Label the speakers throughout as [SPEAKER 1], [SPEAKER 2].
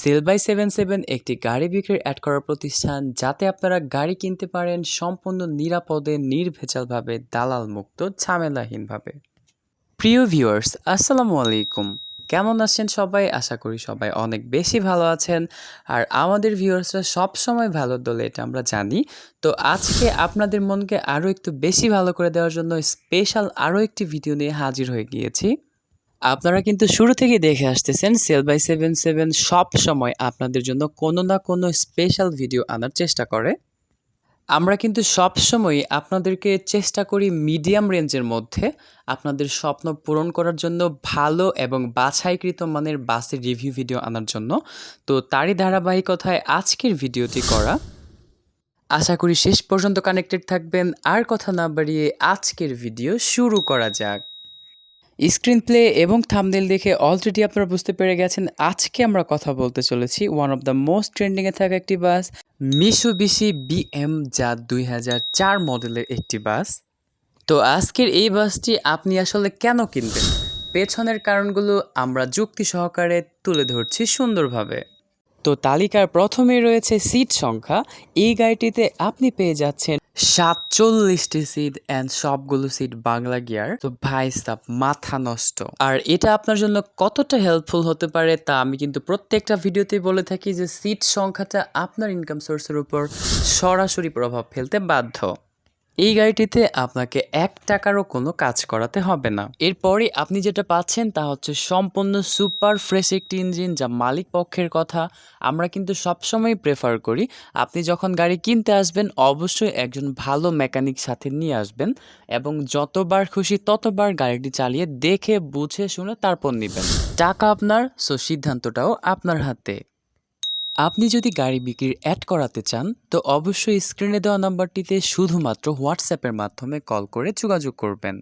[SPEAKER 1] Sell by seven seven একটি গাড়ি বিক্রির অ্যাড করার প্রতিষ্ঠান যাতে আপনারা গাড়ি কিনতে পারেন সম্পূর্ণ নিরাপদে, নির্ভেজালভাবে দালাল মুক্ত ঝামেলাহীনভাবে। প্রিয় ভিউয়ার্স আসসালামু আলাইকুম। কেমন আছেন সবাই? আশা করি সবাই অনেক বেশি ভালো আছেন। আর আমাদের ভিউয়ার্সরা সব সময় ভালো দলে, এটা আমরা জানি। তো আজকে আপনাদের মনকে আরও একটু বেশি ভালো করে দেওয়ার জন্য স্পেশাল আরও একটি ভিডিও নিয়ে হাজির হয়ে গিয়েছি। আপনারা কিন্তু শুরু থেকেই দেখে আসতেছেন সেল বাই সেভেন সেভেন সব সময় আপনাদের জন্য কোনো না কোনো স্পেশাল ভিডিও আনার চেষ্টা করে। আমরা কিন্তু সব সময় আপনাদেরকে চেষ্টা করি মিডিয়াম রেঞ্জের মধ্যে আপনাদের স্বপ্ন পূরণ করার জন্য ভালো এবং বাছাইকৃত মানের বাসের রিভিউ ভিডিও আনার জন্য। তো তারই ধারাবাহিকতায় আজকের ভিডিওটি করা। আশা করি শেষ পর্যন্ত কানেক্টেড থাকবেন। আর কথা না বাড়িয়ে আজকের ভিডিও শুরু করা যাক। স্ক্রিন প্লে এবং থামনেল দেখে অলরেডি আপনারা বুঝতে পেরে গেছেন আজকে আমরা কথা বলতে চলেছি ওয়ান অফ দ্য মোস্ট ট্রেন্ডিংয়ে থাকা একটি বাস মিশোবিসি বি এম যা দুই চার মডেলের একটি বাস। তো আজকের এই বাসটি আপনি আসলে কেন কিনবেন? পেছনের কারণগুলো আমরা যুক্তি সহকারে তুলে ধরছি সুন্দরভাবে। তো তালিকার প্রথমে রয়েছে সিট সংখ্যা। এই গাড়িটিতে আপনি পেয়ে যাচ্ছেন সাতচল্লিশটি সিট অ্যান্ড সবগুলো সিট বাংলা গিয়ার। তো ভাই সাপ মাথা নষ্ট। আর এটা আপনার জন্য কতটা হেল্পফুল হতে পারে তা আমি কিন্তু প্রত্যেকটা ভিডিওতেই বলে থাকি যে সিট সংখ্যাটা আপনার ইনকাম সোর্সের উপর সরাসরি প্রভাব ফেলতে বাধ্য। এই গাড়িটিতে আপনাকে এক টাকারও কোনো কাজ করাতে হবে না। এরপরে আপনি যেটা পাচ্ছেন তা হচ্ছে সম্পূর্ণ সুপার ফ্রেশ একটি ইঞ্জিন যা মালিক পক্ষের কথা। আমরা কিন্তু সবসময় প্রেফার করি আপনি যখন গাড়ি কিনতে আসবেন অবশ্যই একজন ভালো মেকানিক সাথে নিয়ে আসবেন এবং যতবার খুশি ততবার গাড়িটি চালিয়ে দেখে, বুঝে, শুনে তারপর নেবেন। টাকা আপনার সো সিদ্ধান্তটাও আপনার হাতে। আপনি যদি গাড়ি বিক্রির অ্যাড করাতে চান, তো অবশ্যই স্ক্রিনে দেওয়া নাম্বারটিতে শুধুমাত্র হোয়াটসঅ্যাপের মাধ্যমে কল করে যোগাযোগ করবেন।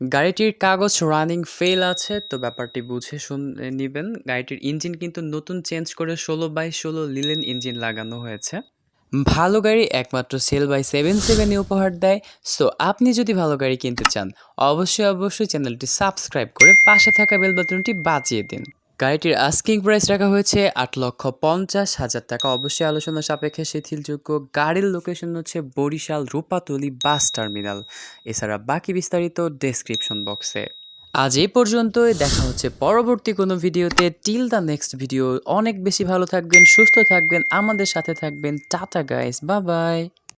[SPEAKER 1] গাড়িটির কাগজ রানিং ফেল আছে, তো ব্যাপারটি বুঝে শুনে নেবেন। গাড়িটির ইঞ্জিন কিন্তু নতুন চেঞ্জ করে ষোলো বাই ষোলো লিলেন ইঞ্জিন লাগানো হয়েছে। ভালো গাড়ি একমাত্র সেল বাই সেভেন সেভেনে উপহার দেয়। সো আপনি যদি ভালো গাড়ি কিনতে চান, অবশ্যই অবশ্যই চ্যানেলটি সাবস্ক্রাইব করে পাশে থাকা বেল বাটনটি বাজিয়ে দিন। গাড়িটির আস্কিং প্রাইস রাখা হয়েছে আট লক্ষ পঞ্চাশ হাজার টাকা। অবশ্যই আলোচনা সাপেক্ষে শিথিলযোগ্য গাড়ির লোকেশন হচ্ছে বরিশাল রূপাতলি বাস টার্মিনাল। এছাড়া বাকি বিস্তারিত ডেসক্রিপশন বক্সে আজ এই পর্যন্তই, দেখা হচ্ছে পরবর্তী কোনো ভিডিওতে। টিল দ্য নেক্সট ভিডিও অনেক বেশি ভালো থাকবেন, সুস্থ থাকবেন, আমাদের সাথে থাকবেন। টাটা গাইস বা বাই